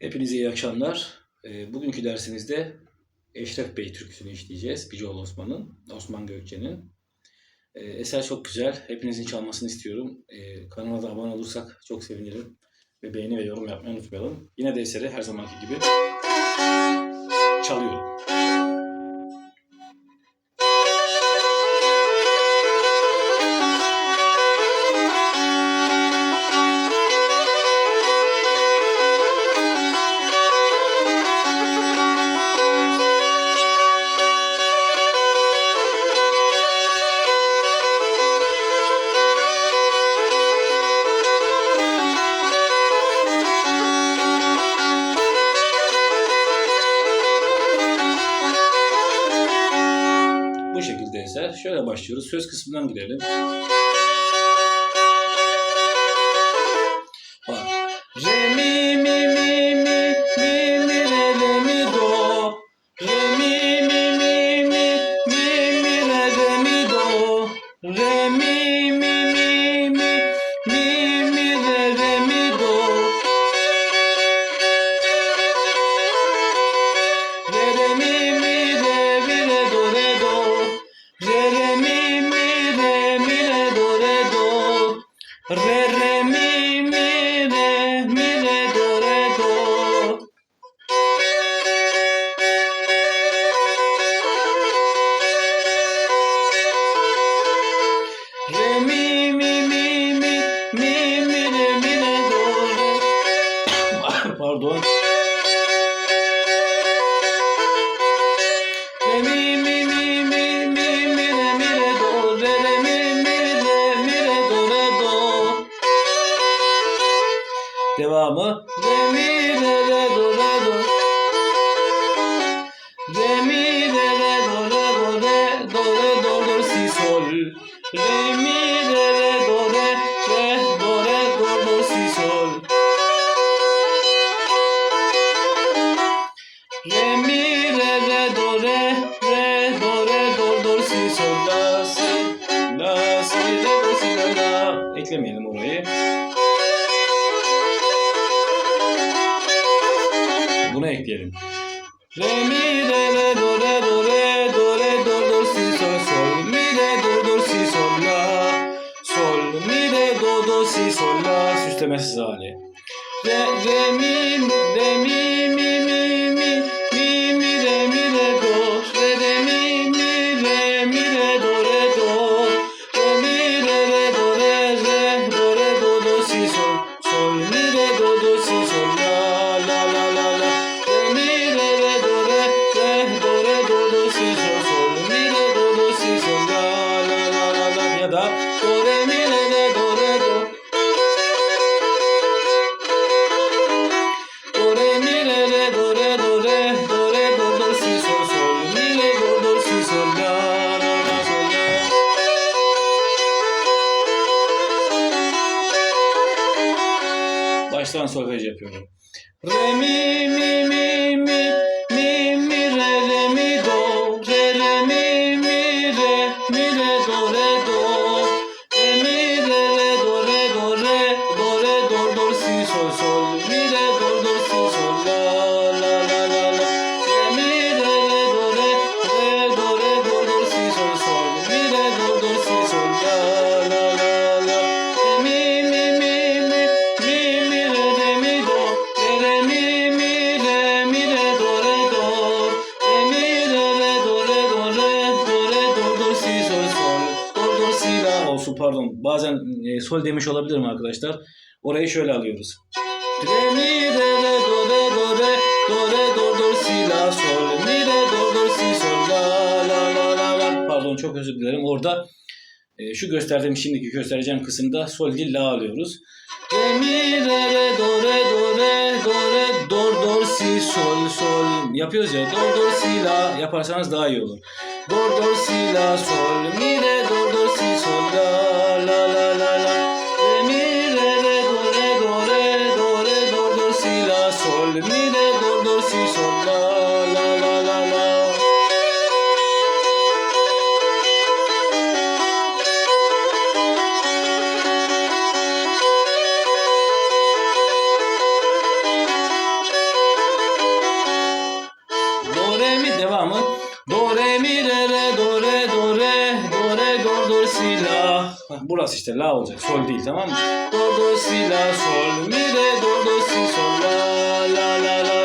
Hepinize iyi akşamlar. Ee, Bugünkü dersimizde Eşref Bey türküsünü işleyeceğiz. Bicoğlu Osman'ın, Osman Gökçe'nin. Ee, Eser çok güzel. Hepinizin çalmasını istiyorum. Ee, Kanala da abone olursak çok sevinirim. Ve beğeni ve yorum yapmayı unutmayalım. Yine de eseri her zamanki gibi çalıyorum. Eser. Şöyle başlıyoruz. Söz kısmından girelim. Bak. Re re mi mi re mi re do re do. Re mi mi mi mi mi mi re mi re do re. Pardon. Devamı. Re mi re re do re do. Re mi re re do re do re do re do do si sol. Re mi re re do re re do re do do si sol. Re mi re re do re re do re do do si sol la si la si re do si la la. Eklemeyelim orayı. Bunu ekleyelim. Re mi re re do re do re do re do do si sol sol mi re do do si sol la sol mi re do do si sol la süslemesiz hali. Re re mi re mi Baştan solfej yapıyorum. Re mi mi mi mi mi mi re re mi do re re mi mi re mi re do re olsun pardon. Bazen e, sol demiş olabilirim arkadaşlar. Orayı şöyle alıyoruz. Re mi re re do re do re do re do do si la sol. Mi re do do si sol. La la la la la. Pardon çok özür dilerim. Orada e, şu gösterdiğim şimdiki göstereceğim kısımda sol değil la alıyoruz. Re mi re re do re do re do re do do si sol sol. Yapıyoruz ya do do si la. Yaparsanız daha iyi olur. Do do si la sol mi re do do si sol la la la la la. Re mi re re do re do do si la sol mi re do do si sol la la. La la la do re Burası işte la olacak sol değil tamam mı? Do do si la sol. Mi re do do si sol. La la la la